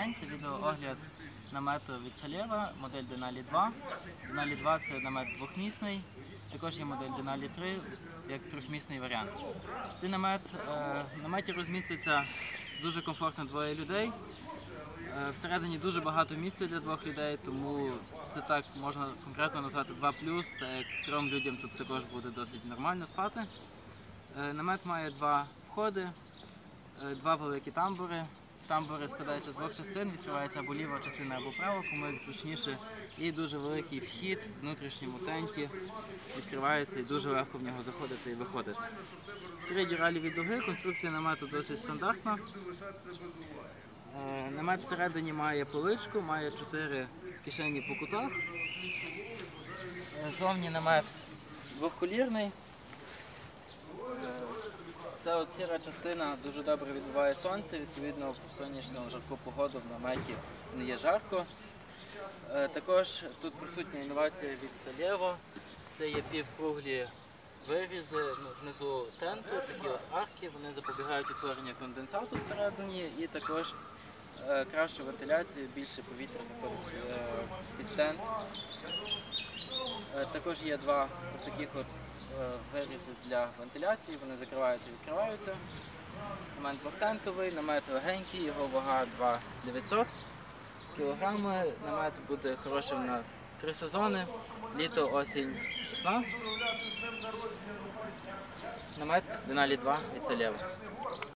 день. Це відеоогляд намету від Салєва, модель Denali 2. Denali 2 це намет двохмісний. Також є модель Denali 3 як трьохмісний варіант. Цей намет е, в наметі розміститься дуже комфортно двоє людей. Е, Всередині дуже багато місця для двох людей, тому це так можна конкретно назвати 2 плюс, так як трьом людям тут також буде досить нормально спати. Е, Намет має два входи, е, два великі тамбури. Тамбури складаються з двох частин, відкривається або ліва частина, або права, кому як зручніше. І дуже великий вхід внутрішньому тенті відкривається і дуже легко в нього заходити і виходити. Три дюралі від дуги, конструкція намету досить стандартна. Е, Намет всередині має поличку, має чотири кишені по кутах. Зовні намет двохколірний. Сіра частина дуже добре відбиває сонце, відповідно в сонячну жарку погоду в наметі не є жарко. Е, Також тут присутня інновація від Салєво. Це є півкруглі вирізи ну, внизу тенту, такі от арки, вони запобігають утворенню конденсату всередині і також е, кращу вентиляцію, більше повітря заходить е, під тент. Також є два таких от е, вирізи для вентиляції, вони закриваються і відкриваються. Намет двохтентовий, намет легенький, його вага 2900 кілограми. Намет буде хорошим на три сезони, літо, осінь, весна. Намет Деналі 2 від Целєва.